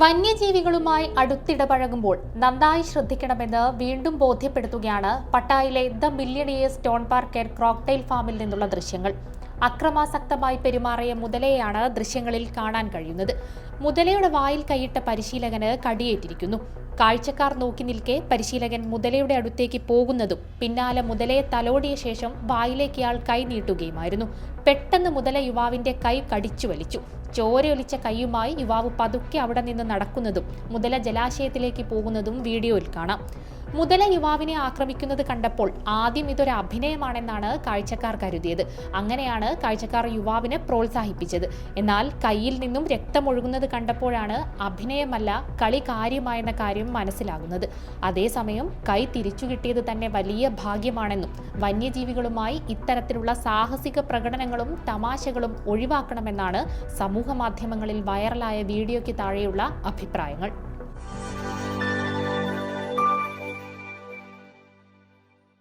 വന്യജീവികളുമായി അടുത്തിടപഴകുമ്പോൾ നന്നായി ശ്രദ്ധിക്കണമെന്ന് വീണ്ടും ബോധ്യപ്പെടുത്തുകയാണ് പട്ടായിലെ the millionaires stone park and crocodile ഫാമിൽ നിന്നുള്ള ദൃശ്യങ്ങൾ. അക്രമാസക്തമായി പെരുമാറിയ മുതലയെയാണ് ദൃശ്യങ്ങളിൽ കാണാൻ കഴിയുന്നത്. മുതലയുടെ വായിൽ കൈയിട്ട പരിശീലകന് കടിയേറ്റിരിക്കുന്നു. കാഴ്ചക്കാർ നോക്കി നിൽക്കെ പരിശീലകൻ മുതലയുടെ അടുത്തേക്ക് പോകുന്നതും പിന്നാലെ മുതലയെ തലോടിയ ശേഷം വായിലേക്ക് ഇയാൾ കൈ നീട്ടുകയുമായിരുന്നു. പെട്ടെന്ന് മുതല യുവാവിന്റെ കൈ കടിച്ചു വലിച്ചു. ചോരയൊലിച്ച കൈയുമായി യുവാവ് പതുക്കെ അവിടെ നിന്ന് നടക്കുന്നതും മുതല ജലാശയത്തിലേക്ക് പോകുന്നതും വീഡിയോയിൽ കാണാം. മുതല യുവാവിനെ ആക്രമിക്കുന്നത് കണ്ടപ്പോൾ ആദ്യം ഇതൊരു അഭിനയമാണെന്നാണ് കാഴ്ചക്കാർ കരുതിയത്. അങ്ങനെയാണ് കാഴ്ചക്കാർ യുവാവിനെ പ്രോത്സാഹിപ്പിച്ചത്. എന്നാൽ കയ്യിൽ നിന്നും രക്തമൊഴുകുന്നത് കണ്ടപ്പോഴാണ് അഭിനയമല്ല കളി കാര്യമായെന്ന കാര്യം മനസ്സിലാകുന്നത്. അതേസമയം കൈ തിരിച്ചു കിട്ടിയത് തന്നെ വലിയ ഭാഗ്യമാണെന്നും വന്യജീവികളുമായി ഇത്തരത്തിലുള്ള സാഹസിക പ്രകടനങ്ങളും തമാശകളും ഒഴിവാക്കണമെന്നാണ് സമൂഹ മാധ്യമങ്ങളിൽ വൈറലായ വീഡിയോയ്ക്ക് താഴെയുള്ള അഭിപ്രായങ്ങൾ.